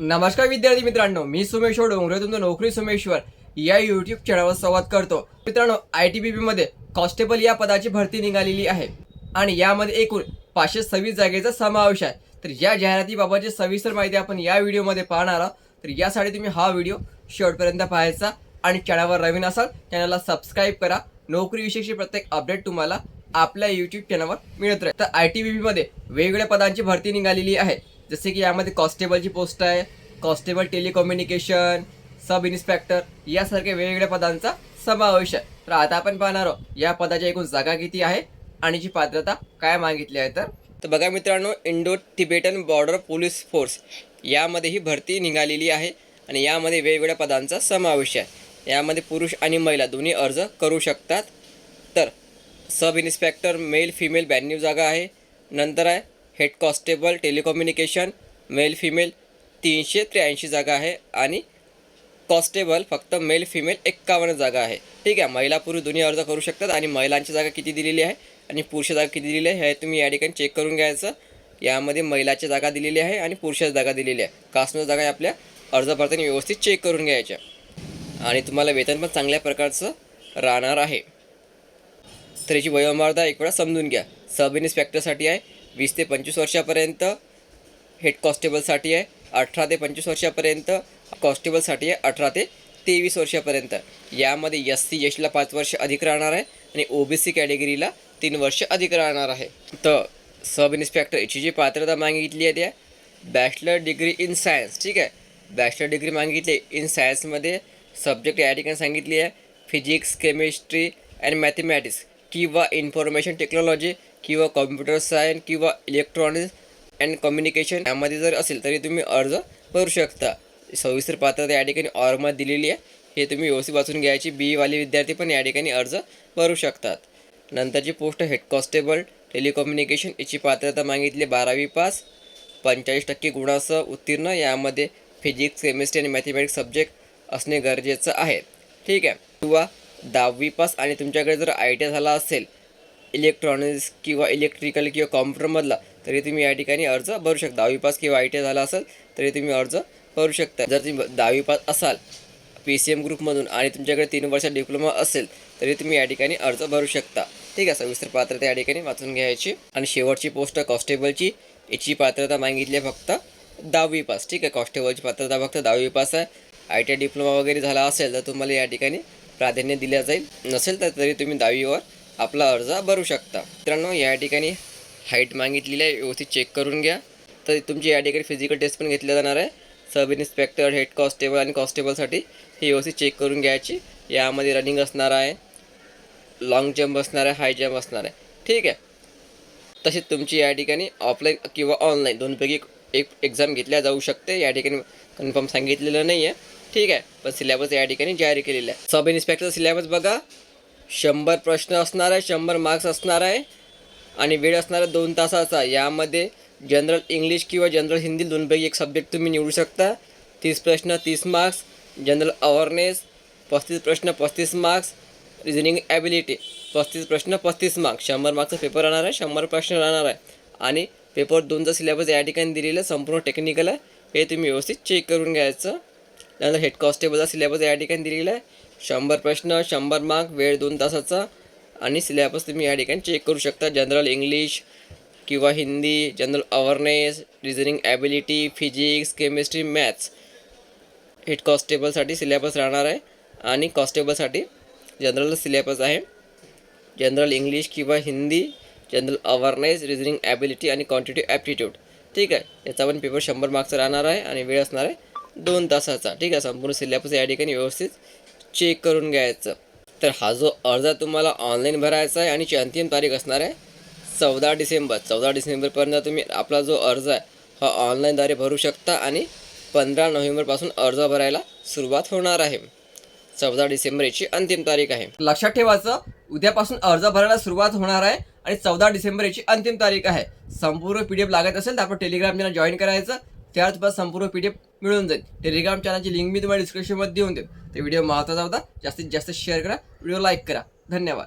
नमस्कार विद्यार्थी मित्रांनो मी सुमेश्वर डोंगरे तुमचं नोकरी सुमेश्वर या युट्यूब चॅनलवर संवाद करतो. मित्रांनो आय टी बी पीमध्ये कॉन्स्टेबल या पदाची भरती निघालेली आहे. आणि यामध्ये एकूण पाचशे सव्वीस जागेचा समावेश आहे. तर या जाहिरातीबाबतची सविस्तर माहिती आपण या व्हिडिओमध्ये पाहणार आहोत. तर यासाठी तुम्ही हा व्हिडिओ शेवटपर्यंत पाहायचा आणि चॅनलवर नवीन असाल चॅनलला सबस्क्राईब करा. नोकरीविषयीची प्रत्येक अपडेट तुम्हाला आपल्या यूट्यूब चॅनलवर मिळत राहील. तर आय टी बी पीमध्ये वेगवेगळ्या पदांची भरती निघालेली आहे. जसे की यामध्ये कॉन्स्टेबलची पोस्ट आहे कॉन्स्टेबल टेलिकम्युनिकेशन सब इन्स्पेक्टर यासारख्या वेगवेगळ्या पदांचा समावेश आहे. तर आता आपण पाहणार आहोत या पदाच्या एकूण जागा किती आहे आणि जी पात्रता काय मागितली आहे तर? तर बघा मित्रांनो Indo Tibetan border police force यामध्ये ही भरती निघालेली आहे आणि यामध्ये वेगवेगळ्या पदांचा समावेश आहे. यामध्ये पुरुष आणि महिला दोन्ही अर्ज करू शकतात. तर सब इन्स्पेक्टर मेल फिमेल ब्याण्णव जागा आहे. नंतर आहे head constable telecommunication male female तीनशे त्र्याऐंशी जागा आहे आणि कॉन्स्टेबल फक्त मेल फिमेल एक्कावन्न जागा आहे. ठीक आहे महिला पुरुष दोन्ही अर्ज करू शकतात आणि महिलांची जागा किती दिलेली आहे आणि पुरुष जागा किती दिलेली आहे हे तुम्ही या ठिकाणी चेक करून घ्यायचं. यामध्ये महिलाची जागा दिलेली आहे आणि पुरुषाची जागा दिलेली आहे. कासनो जागा आपल्या अर्ज भरताना व्यवस्थित चेक करून घ्यायच्या आणि तुम्हाला वेतन पण चांगल्या प्रकारचं राहणार आहे. तर याची वयोमर्यादा एक वेळा समजून घ्या. सब इन्स्पेक्टरसाठी आहे. वीस ते पंचवीस वर्षापर्यंत हेड कॉन्स्टेबलसाठी आहे अठरा ते पंचवीस वर्षापर्यंत कॉन्स्टेबलसाठी आहे अठरा ते तेवीस वर्षापर्यंत. यामध्ये एस सी यशला पाच वर्ष अधिक राहणार आहे आणि ओ बी सी कॅटेगरीला तीन वर्ष अधिक राहणार आहे. तर सब इन्स्पेक्टर याची जी पात्रता मागितली आहे त्या बॅचलर डिग्री इन सायन्स ठीक आहे? बॅचलर डिग्री मागितली इन सायन्समध्ये सब्जेक्ट या ठिकाणी सांगितली आहे फिजिक्स केमिस्ट्री अँड मॅथमॅटिक्स किंवा इन्फॉर्मेशन टेक्नॉलॉजी किंवा कॉम्प्युटर सायन्स किंवा इलेक्ट्रॉनिक्स अँड कम्युनिकेशन यामध्ये जर असेल तरी तुम्ही अर्ज भरू शकता. सविस्तर पात्रता या ठिकाणी ऑर्ममध्ये दिलेली आहे. हे तुम्ही व्यवस्थित वाचून घ्यायची. बी वाले विद्यार्थी पण या ठिकाणी अर्ज भरू शकतात. नंतरची पोस्ट हेड कॉन्स्टेबल टेलिकम्युनिकेशन याची पात्रता मागितली बारावी पास पंचेचाळीस टक्के गुणासह उत्तीर्ण. यामध्ये फिजिक्स केमिस्ट्री आणि मॅथमॅटिक्स सब्जेक्ट असणे गरजेचं आहे. ठीक आहे. किंवा दहावी पास आणि तुमच्याकडे जर आय टी झाला असेल इलेक्ट्रॉनिक्स किंवा इलेक्ट्रिकल किंवा कॉम्प्युटरमधला तरी तुम्ही या ठिकाणी अर्ज भरू शकता. दहावी पास किंवा आय टी झाला असेल तरी तुम्ही अर्ज भरू शकता. जर तुम्ही दहावी पास असाल पी सी एम ग्रुपमधून आणि तुमच्याकडे तीन वर्ष डिप्लोमा असेल तरी तुम्ही या ठिकाणी अर्ज भरू शकता. ठीक आहे सविस्तर पात्रता या ठिकाणी वाचून घ्यायची. आणि शेवटची पोस्ट कॉन्स्टेबलची याची पात्रता मागितली आहे फक्त दहावी पास. ठीक आहे कॉन्स्टेबलची पात्रता फक्त दहावी पास आहे. आय टी आय डिप्लोमा वगैरे झाला असेल तर तुम्हाला या ठिकाणी प्राधान्य दिलं जाईल. नसेल तर तरी तुम्ही दहावीवर आपला अर्ज भरू शकता. मित्रांनो या ठिकाणी हाईट मागितलेली आहे व्यवस्थित चेक करून घ्या. तर तुमची या ठिकाणी फिजिकल टेस्ट पण घेतल्या जाणार आहे. सब इन्स्पेक्टर हेड कॉन्स्टेबल आणि कॉन्स्टेबलसाठी ही व्यवस्थित चेक करून घ्यायची. यामध्ये रनिंग असणार आहे लाँग जम्प असणार आहे हाय जम्प असणार आहे. ठीक आहे. तसेच तुमची या ठिकाणी ऑफलाईन किंवा ऑनलाईन दोनपैकी एक एक्झाम घेतल्या जाऊ शकते. या ठिकाणी कन्फर्म सांगितलेलं नाही आहे ठीक आहे. पण सिलेबस या ठिकाणी जारी केलेला आहे. सब इन्स्पेक्टर सिलेबस बघा. शंभर प्रश्न असणार आहे शंभर मार्क्स असणार आहे आणि वेळ असणार आहे दोन तासाचा. यामध्ये जनरल इंग्लिश किंवा जनरल हिंदी दोनपैकी एक सब्जेक्ट तुम्ही निवडू शकता. तीस प्रश्न तीस मार्क्स जनरल अवेअरनेस पस्तीस प्रश्न पस्तीस मार्क्स रिझनिंग ॲबिलिटी पस्तीस प्रश्न पस्तीस मार्क्स शंभर मार्क्सचा पेपर राहणार आहे शंभर प्रश्न राहणार आहे. आणि पेपर दोनचा सिलेबस या ठिकाणी दिलेलं संपूर्ण टेक्निकल आहे. हे तुम्ही व्यवस्थित चेक करून घ्यायचं. त्यानंतर हेड कॉन्स्टेबलचा सिलेबस या ठिकाणी दिलेला आहे. शंभर प्रश्न शंभर मार्क वेळ दोन तासाचा. आणि सिलेबस तुम्ही या ठिकाणी चेक करू शकता. जनरल इंग्लिश किंवा Hindi general awareness reasoning ability physics chemistry maths head कॉन्स्टेबलसाठी syllabus राहणार आहे. आणि कॉन्स्टेबलसाठी जनरल सिलेबस आहे. जनरल इंग्लिश किंवा Hindi general awareness reasoning ability आणि क्वांटिटी ॲप्टिट्यूड ठीक आहे. याचा पण पेपर शंभर मार्क्सचा राहणार आहे आणि वेळ असणार आहे. दोन तासाचा. ठीक आहे संपूर्ण सिलेबस या ठिकाणी व्यवस्थित चेक करून घ्यायचं. तर हा जो अर्ज तुम्हाला ऑनलाईन भरायचा आहे आणि अंतिम तारीख असणार आहे चौदा डिसेंबर. चौदा डिसेंबरपर्यंत तुम्ही आपला जो अर्ज आहे हा ऑनलाईनद्वारे भरू शकता आणि पंधरा नोव्हेंबरपासून अर्ज भरायला सुरुवात होणार आहे. चौदा डिसेंबर याची अंतिम तारीख आहे. लक्षात ठेवायचं उद्यापासून अर्ज भरायला सुरुवात होणार आहे आणि चौदा डिसेंबर याची अंतिम तारीख आहे. संपूर्ण पी डी एफ लागत असेल तर आपण टेलिग्राम जॉईन करायचं. त्यावर तुम्हाला संपूर्ण पी डी एफ मिळून जाईल. टेलिग्राम चॅनलची लिंक मी तुम्हाला डिस्क्रिप्शनमध्ये देऊन देऊ ते व्हिडिओ महत्त्वाचा होता. जास्तीत जास्त शेअर करा. व्हिडिओ लाईक करा. धन्यवाद.